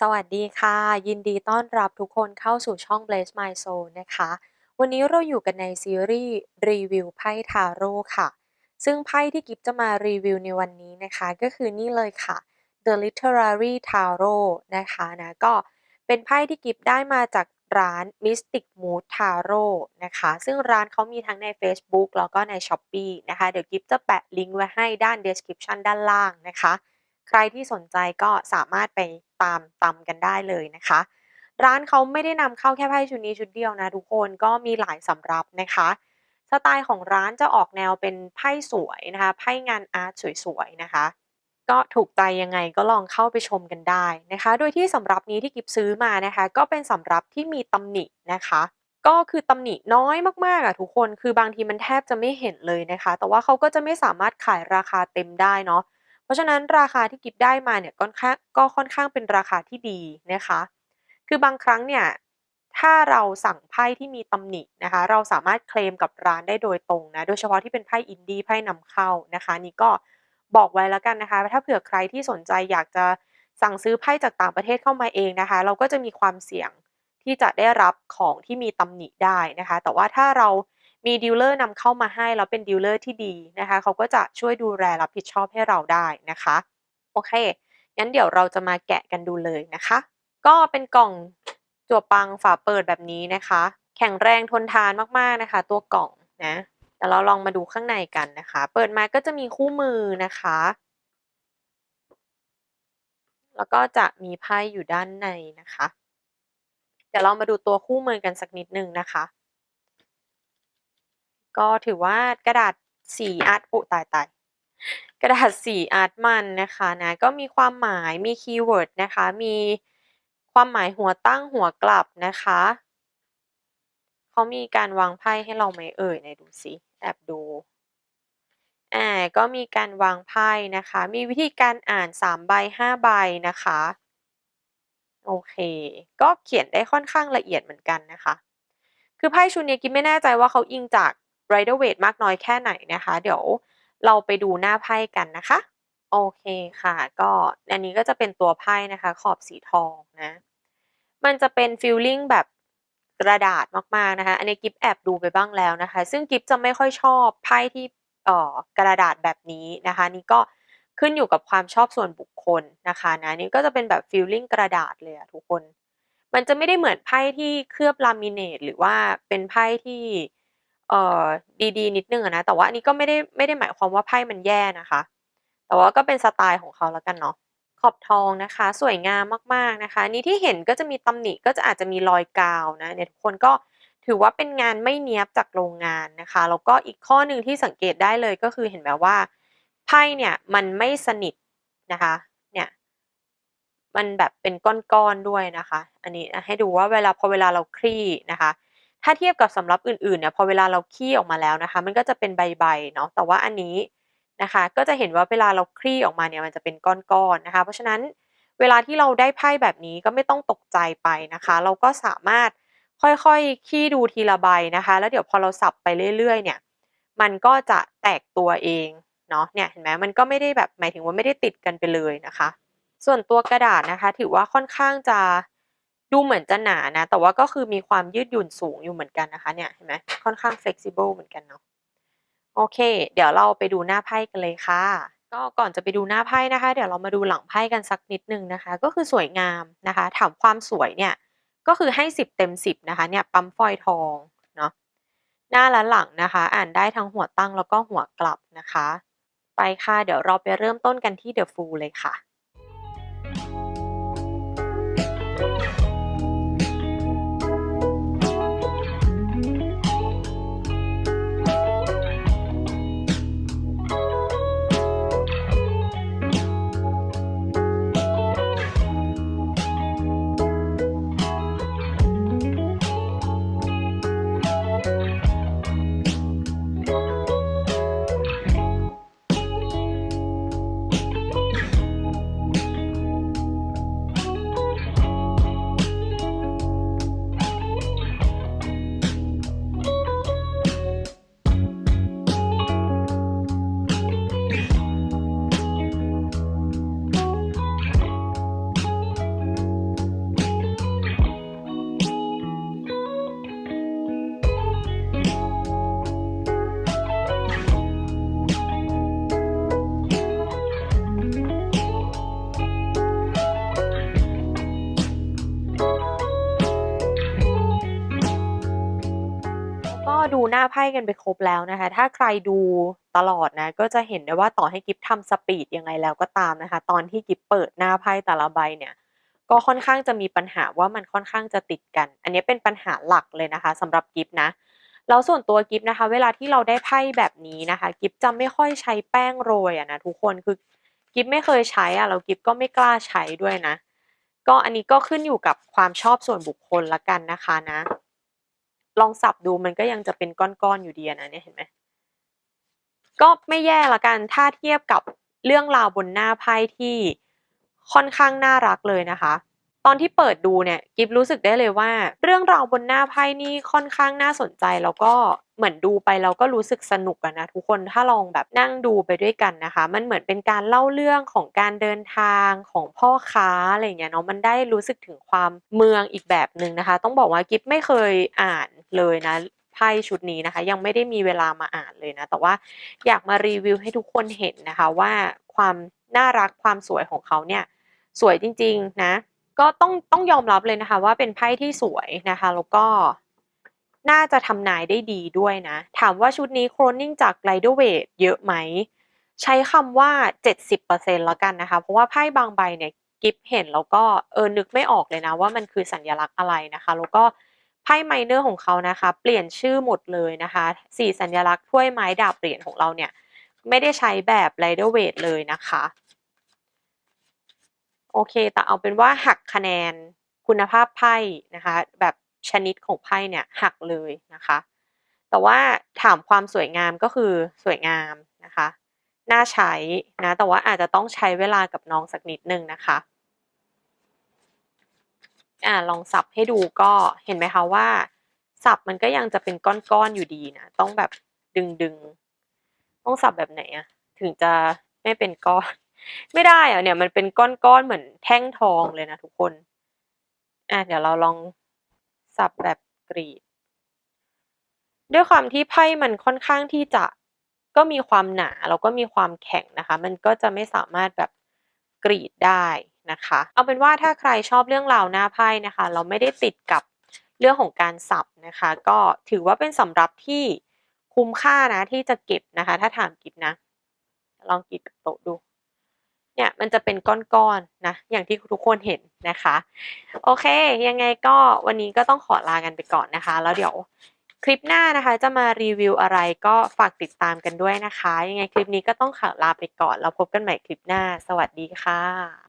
สวัสดีค่ะ ยินดีต้อนรับทุกคนเข้าสู่ช่อง Bless My Soul นะคะ วันนี้เราอยู่กันในซีรีส์รีวิวไพ่ทาโร่ค่ะ ซึ่งไพ่ที่กิฟจะมารีวิวในวันนี้นะคะ ก็คือนี่เลยค่ะ The Literary Tarot นะคะนะก็เป็นไพ่ที่กิฟได้มาจากร้าน Mystic Mood Tarot นะคะ ซึ่งร้านเขามีทั้งใน Facebook แล้วก็ใน Shopee นะคะ เดี๋ยวกิฟจะแปะลิงก์ไว้ให้ด้าน description ด้านล่างนะคะ ใครที่สนใจก็สามารถไปตามตามกันได้เลยนะคะ ร้านเขาไม่ได้นำเข้าแค่ไพ่ชุดนี้ชุดเดียวนะทุกคนก็มีหลายสำรับนะคะ สไตล์ของร้านจะออกแนวเป็นไพ่สวยนะคะไพ่งานอาร์ตสวยๆนะคะก็ถูกใจยังไงก็ลองเข้าไปชมกันได้นะคะ โดยที่สำรับนี้ที่กิบซื้อมานะคะ ก็เป็นสำรับที่มีตำหนินะคะ ก็คือตำหนิน้อยมากๆอะทุกคน คือบางทีมันแทบจะไม่เห็นเลยนะคะ แต่ว่าเขาก็จะไม่สามารถขายราคาเต็มได้เนาะ เพราะฉะนั้นราคาที่กิฟได้มาเนี่ยก็ค่อนข้างก็ค่อนข้างเป็นราคาที่ดีนะคะ คือบางครั้งเนี่ยถ้าเราสั่งไพ่ที่มีตำหนินะคะ เราสามารถเคลมกับร้านได้โดยตรงนะ โดยเฉพาะที่เป็นไพ่อินดี้ไพ่นำเข้านะคะ นี่ก็บอกไว้แล้วกันนะคะ ถ้าเผื่อใครที่สนใจอยากจะสั่งซื้อไพ่จากต่างประเทศเข้ามาเองนะคะ เราก็จะมีความเสี่ยงที่จะได้รับของที่มีตำหนิได้นะคะ แต่ว่าถ้าเรา มีดีลเลอร์นำเข้ามาให้แล้วเป็นดีลเลอร์ที่ดีนะคะเขาก็จะช่วยดูแลรับผิดชอบให้เราได้นะคะโอเคงั้นเดี๋ยวเราจะมาแกะกันดูเลยนะคะ ก็เป็นกล่องจั่วปังฝาเปิดแบบนี้นะคะ แข็งแรงทนทานมากๆนะคะ ตัวกล่องนะเดี๋ยวเราลองมาดูข้างในกันนะคะ เปิดมาก็จะมีคู่มือนะคะ แล้วก็จะมีไพ่อยู่ด้านในนะคะ เดี๋ยวเรามาดูตัวคู่มือกันสักนิดนึงนะคะ ก็ถือว่ากระดาษสีอาร์ตอุตายตายกระดาษสีอาร์ตมันนะคะนะก็มีความหมายมีคีย์เวิร์ดนะคะ มีความหมายหัวตั้งหัวกลับนะคะเขามีการวางไพ่ให้เราไหมเอ่ยไหนดูสิแอบดูอ่าก็มีการวางไพ่นะคะ มีวิธีการอ่าน3ใบ5ใบนะคะโอเค ก็เขียนได้ค่อนข้างละเอียดเหมือนกันนะคะ คือไพ่ชุดนี้กินไม่แน่ใจว่าเขาอิงจาก ไรเดอร์เวทมากน้อยแค่ไหนนะคะ เดี๋ยวเราไปดูหน้าไพ่กันนะคะ โอเคค่ะ ก็อันนี้ก็จะเป็นตัวไพ่นะคะ ขอบสีทองนะ มันจะเป็นฟิลลิ่งแบบกระดาษมากๆนะคะ อันนี้กิฟแอบดูไปบ้างแล้วนะคะ ซึ่งกิฟจะไม่ค่อยชอบไพ่ที่เอ่อกระดาษแบบนี้นะคะ นี่ก็ขึ้นอยู่กับความชอบส่วนบุคคลนะคะนะนี่ก็จะเป็นแบบฟิลลิ่งกระดาษเลยอะทุกคน มันจะไม่ได้เหมือนไพ่ที่เคลือบลามิเนตหรือว่าเป็นไพ่ที่ เอ่อดีๆ นิดนึงนะแต่ว่าอันนี้ก็ไม่ได้ไม่ได้หมายความว่าไพ่มันแย่นะคะ แต่ว่าก็เป็นสไตล์ของเขาแล้วกันเนาะขอบทองนะคะ สวยงามมากๆนะคะ นี่ที่เห็นก็จะมีตำหนิก็จะอาจจะมีรอยกาวนะเนี่ยทุกคนก็ถือว่าเป็นงานไม่เนี้ยบจากโรงงานนะคะแล้วก็อีกข้อหนึ่งที่สังเกตได้เลยก็คือเห็นแบบว่าไพ่เนี่ยมันไม่สนิทนะคะเนี่ยมันแบบเป็นก้อนๆด้วยนะคะ อันนี้ให้ดูว่าเวลาพอเวลาเราคลี่นะคะ ถ้าเทียบกับสำรับอื่นๆเนี่ยพอเวลาเราขี้ออกมาแล้วนะคะ มันก็จะเป็นใบๆเนาะแต่ว่าอันนี้นะคะ ก็จะเห็นว่าเวลาเราคลี่ออกมาเนี่ยมันจะเป็นก้อนๆนะคะ เพราะฉะนั้นเวลาที่เราได้ไพ่แบบนี้ก็ไม่ต้องตกใจไปนะคะ เราก็สามารถค่อยๆขี้ดูทีละใบนะคะ แล้วเดี๋ยวพอเราสับไปเรื่อย ๆ เนี่ย มันก็จะแตกตัวเองเนาะเนี่ยเห็นไหมมันก็ไม่ได้แบบหมายถึงว่าไม่ได้ติดกันไปเลยนะคะ ส่วนตัวกระดาษนะคะ ถือว่าค่อนข้างจะ ดูเหมือนจะหนานะ แต่ว่าก็คือมีความยืดหยุ่นสูงอยู่เหมือนกันนะคะเนี่ยเห็นไหมค่อนข้าง flexible เหมือนกันเนาะโอเค เดี๋ยวเราไปดูหน้าไพ่กันเลยค่ะ ก็ก่อนจะไปดูหน้าไพ่นะคะ เดี๋ยวเรามาดูหลังไพ่กันสักนิดนึงนะคะ ก็คือสวยงามนะคะ ถามความสวยเนี่ยก็คือให้สิบเต็มสิบนะคะเนี่ยปั๊มฟอยทองเนาะหน้าและหลังนะคะ อ่านได้ทั้งหัวตั้งแล้วก็หัวกลับนะคะ ไปค่ะ เดี๋ยวเราไปเริ่มต้นกันที่เดอะฟูลเลยค่ะ ไพ่กันไปครบแล้วนะคะ ถ้าใครดูตลอดนะก็จะเห็นได้ว่าต่อให้กิฟทำสปีดยังไงแล้วก็ตามนะคะ ตอนที่กิฟเปิดหน้าไพ่แต่ละใบเนี่ย ก็ค่อนข้างจะมีปัญหาว่ามันค่อนข้างจะติดกัน อันนี้เป็นปัญหาหลักเลยนะคะสำหรับกิฟนะแล้วส่วนตัวกิฟนะคะ เวลาที่เราได้ไพ่แบบนี้นะคะ กิฟจะไม่ค่อยใช้แป้งโรยอะนะทุกคนคือกิฟไม่เคยใช้อะแล้วกิฟก็ไม่กล้าใช้ด้วยนะ ก็อันนี้ก็ขึ้นอยู่กับความชอบส่วนบุคคลละกันนะคะนะ ลองสับดูมันก็ยังจะเป็นก้อนๆอยู่ดีนะเนี่ยเห็นไหมก็ไม่แย่ละกันถ้าเทียบกับเรื่องราวบนหน้าไพ่ที่ค่อนข้างน่ารักเลยนะคะ ตอนที่เปิดดูเนี่ยกิฟรู้สึกได้เลยว่า เรื่องราวบนหน้าไพ่นี่ค่อนข้างน่าสนใจแล้วก็เหมือนดูไปเราก็รู้สึกสนุกกันนะทุกคนถ้าลองแบบนั่งดูไปด้วยกันนะคะ มันเหมือนเป็นการเล่าเรื่องของการเดินทางของพ่อค้าอะไรเงี้ยเนาะมันได้รู้สึกถึงความเมืองอีกแบบหนึ่งนะคะ ต้องบอกว่ากิฟไม่เคยอ่านเลยนะไพ่ชุดนี้นะคะ ยังไม่ได้มีเวลามาอ่านเลยนะ แต่ว่าอยากมารีวิวให้ทุกคนเห็นนะคะว่าความน่ารักความสวยของเขาเนี่ยสวยจริง ๆ นะ ก็ต้องต้องยอมรับเลยนะคะ ว่าเป็นไพ่ที่สวยนะคะ แล้วก็น่าจะทำนายได้ดีด้วยนะ ถามว่าชุดนี้โครนนิ่งจากไ i เดอร์เวทเยอะไหม ใช้คำว่า 70%แล้วกันนะคะ เพราะว่าไพ่บางใบเนี่ยกิฟเห็นแล้วก็เออนึกไม่ออกเลยนะ ว่ามันคือสัญลักษณ์อะไรนะคะ แล้วก็ไพ่ไมเนอร์ของเขานะคะ เปลี่ยนชื่อหมดเลยนะคะสี่สัญลักษณ์ถ้วยไม้ดาบเหรียญของเราเนี่ย ไม่ได้ใช้แบบไ i เดอร์เวทเลยนะคะ โอเค แต่เอาเป็นว่าหักคะแนนคุณภาพไพ่นะคะ แบบชนิดของไพ่เนี่ยหักเลยนะคะ แต่ว่าถามความสวยงามก็คือสวยงามนะคะ น่าใช้นะ แต่ว่าอาจจะต้องใช้เวลากับน้องสักนิดนึงนะคะอ่าลองสับให้ดูก็เห็นไหมคะว่า สับมันก็ยังจะเป็นก้อนๆอยู่ดีนะ ต้องแบบดึงๆ ต้องสับแบบไหนอะถึงจะไม่เป็นก้อน ไม่ได้อะเนี่ยมันเป็นก้อนๆเหมือนแท่งทองเลยนะทุกคน อะเดี๋ยวเราลองสับแบบกรีด ด้วยความที่ไพ่มันค่อนข้างที่จะก็มีความหนาแล้วก็มีความแข็งนะคะ มันก็จะไม่สามารถแบบกรีดได้นะคะ เอาเป็นว่าถ้าใครชอบเรื่องราวหน้าไพ่นะคะ เราไม่ได้ติดกับเรื่องของการสับนะคะ ก็ถือว่าเป็นสำรับที่คุ้มค่านะที่จะเก็บนะคะ ถ้าถามกิบนะ ลองกรีดกับโต๊ะดู เนี่ยมันจะเป็นก้อนๆนนะอย่างที่ทุกคนเห็นนะคะ โอเค ยังไงก็วันนี้ก็ต้องขอลากันไปก่อนนะคะ แล้วเดี๋ยวคลิปหน้านะคะจะมารีวิวอะไรก็ฝากติดตามกันด้วยนะคะ ยังไงคลิปนี้ก็ต้องขอลาไปก่อน แล้วพบกันใหม่คลิปหน้า สวัสดีค่ะ